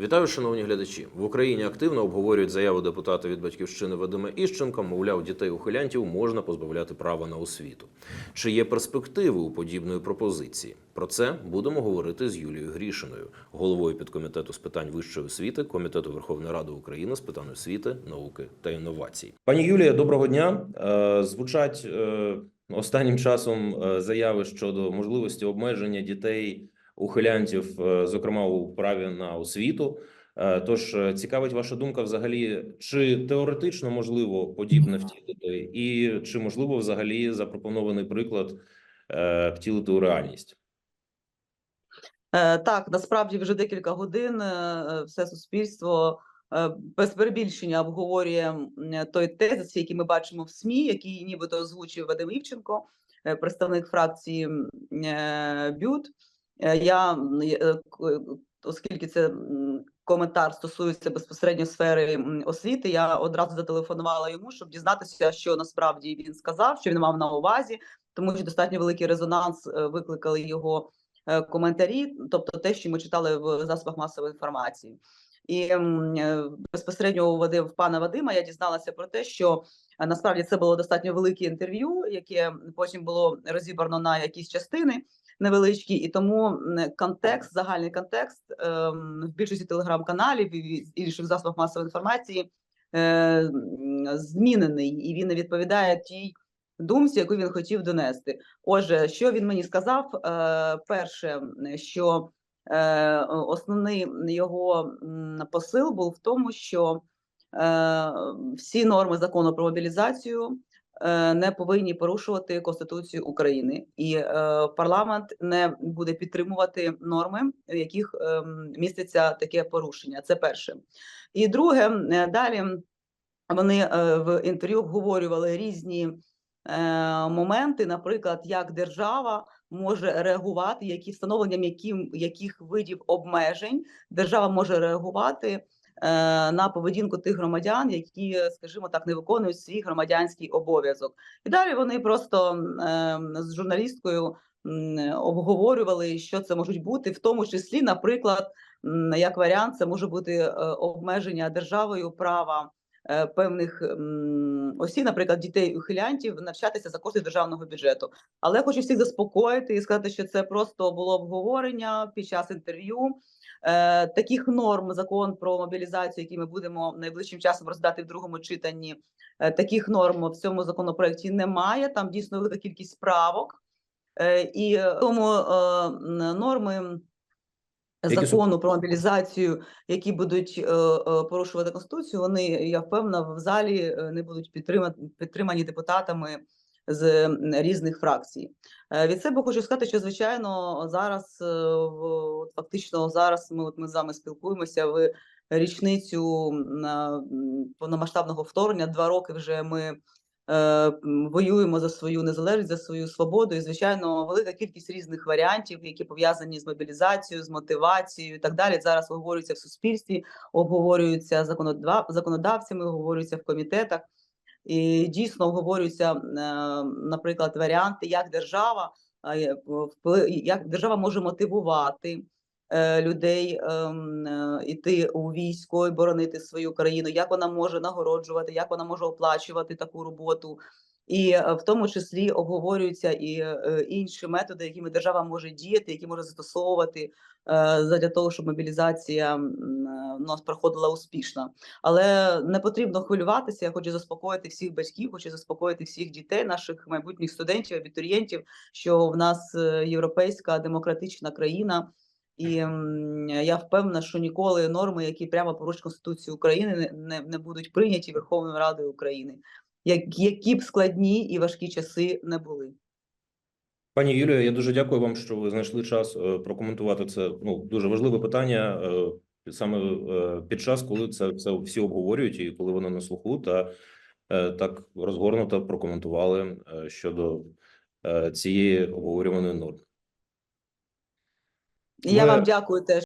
Вітаю, шановні глядачі. В Україні активно обговорюють заяву депутата від батьківщини Вадима Іщенка. Мовляв, дітей ухилянтів можна позбавляти права на освіту. Чи є перспективи у подібної пропозиції? Про це будемо говорити з Юлією Грішиною, головою підкомітету з питань вищої освіти Комітету Верховної Ради України з питань освіти, науки та інновацій. Пані Юлія, доброго дня. Е, Звучать е, останнім часом е, заяви щодо можливості обмеження дітей ухилянтів, е, зокрема у праві на освіту. Е, Тож е, цікавить ваша думка, взагалі, чи теоретично можливо подібне втілити, і чи можливо взагалі запропонований приклад втілити у реальність? Так, насправді вже декілька годин все суспільство без перебільшення обговорює той тезис, який ми бачимо в СМІ, який нібито озвучив Вадим Івченко, представник фракції БЮТ. Е, Я, е, к- оскільки це коментар стосується безпосередньо сфери освіти, я одразу зателефонувала йому, щоб дізнатися, що насправді він сказав, що він мав на увазі, тому що достатньо великий резонанс е, викликали його е, коментарі, тобто те, що ми читали в засобах масової інформації. І е, безпосередньо у Вадим пана Вадима я дізналася про те, що е, насправді це було достатньо велике інтерв'ю, яке потім було розібрано на якісь частини невеличкі, і тому контекст, загальний контекст ем, в більшості телеграм-каналів і інших засобах масової інформації е, змінений, і він не відповідає тій думці, яку він хотів донести. Отже, що він мені сказав? Е, перше, що е, основний його посил був в тому, що всі норми закону про мобілізацію не повинні порушувати Конституцію України, і е, парламент не буде підтримувати норми, в яких е, міститься таке порушення. Це перше. І друге, е, далі вони е, в інтерв'ю обговорювали різні е, моменти, наприклад, як держава може реагувати, які встановленням яким, яких видів обмежень держава може реагувати е, на поведінку тих громадян, які, скажімо так, не виконують свій громадянський обов'язок. І далі вони просто е, з журналісткою обговорювали, що це можуть бути, в тому числі, наприклад, як варіант, це може бути е, обмеження державою права е, певних осіб, наприклад, дітей ухилянтів, навчатися за кошти державного бюджету. Але я хочу всіх заспокоїти і сказати, що це просто було обговорення під час інтерв'ю. Е, таких норм закон про мобілізацію, який ми будемо найближчим часом роздати в другому читанні. е, таких норм в цьому законопроекті немає. Там дійсно велика кількість правок, е, і тому е, норми закону про мобілізацію, які будуть порушувати конституцію, вони я впевнена в залі не будуть підтримані депутатами з різних фракцій. Е, Від себе хочу сказати, що звичайно зараз е, от фактично зараз ми от ми з вами спілкуємося в річницю повномасштабного вторгнення. Два роки вже ми е, воюємо за свою незалежність, за свою свободу. І звичайно, велика кількість різних варіантів, які пов'язані з мобілізацією, з мотивацією і так далі. Зараз обговорюються в суспільстві, обговорюються законодав... законодавцями, обговорюються в комітетах. І дійсно обговорюються, е, наприклад, варіанти, як держава як держава може мотивувати е, людей ем, е, у військо і боронити свою країну, як вона може нагороджувати, як вона може оплачувати таку роботу. І в тому числі обговорюються і інші методи, якими держава може діяти, які може застосовувати для того, щоб мобілізація у нас проходила успішно. Але не потрібно хвилюватися. Я хочу заспокоїти всіх батьків, хочу заспокоїти всіх дітей, наших майбутніх студентів, абітурієнтів, що в нас е, європейська демократична країна. І я впевнена, що ніколи норми, які прямо порушують Конституцію України, не, не, будуть прийняті Верховною Радою України, як, які б складні і важкі часи не були. Пані Юлія, я дуже дякую вам, що ви знайшли час е, прокоментувати це. Ну дуже важливе питання е, саме е, під час, коли це все всі обговорюють, і коли воно на слуху, та е, так розгорнуто прокоментували е, щодо цієї обговорюваної норми. Я Ми- вам дякую теж.